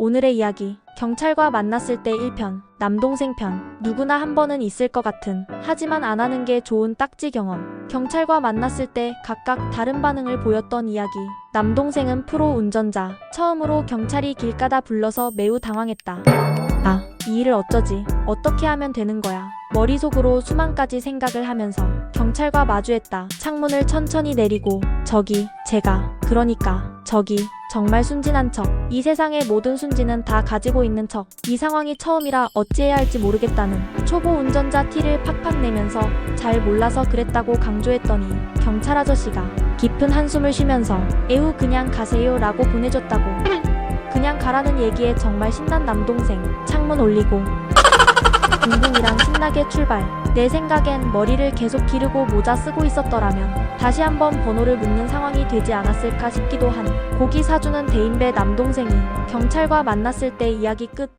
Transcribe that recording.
오늘의 이야기. 경찰과 만났을 때 1편. 남동생 편. 누구나 한 번은 있을 것 같은. 하지만 안 하는 게 좋은 딱지 경험. 경찰과 만났을 때 각각 다른 반응을 보였던 이야기. 남동생은 프로 운전자. 처음으로 경찰이 길가다 불러서 매우 당황했다. 아, 이 일을 어쩌지? 어떻게 하면 되는 거야? 머릿속으로 수만 가지 생각을 하면서 경찰과 마주했다. 창문을 천천히 내리고 저기 제가 그러니까 저기 정말 순진한 척. 이 세상의 모든 순진은 다 가지고 있는 척. 이 상황이 처음이라 어찌해야 할지 모르겠다는 초보 운전자 티를 팍팍 내면서 잘 몰라서 그랬다고 강조했더니 경찰 아저씨가 깊은 한숨을 쉬면서 에우 그냥 가세요 라고 보내줬다고. 그냥 가라는 얘기에 정말 신난 남동생 창문 올리고 붕붕이랑 신나게 출발. 내 생각엔 머리를 계속 기르고 모자 쓰고 있었더라면 다시 한번 번호를 묻는 상황이 되지 않았을까 싶기도 한. 고기 사주는 대인배 남동생이 경찰과 만났을 때 이야기 끝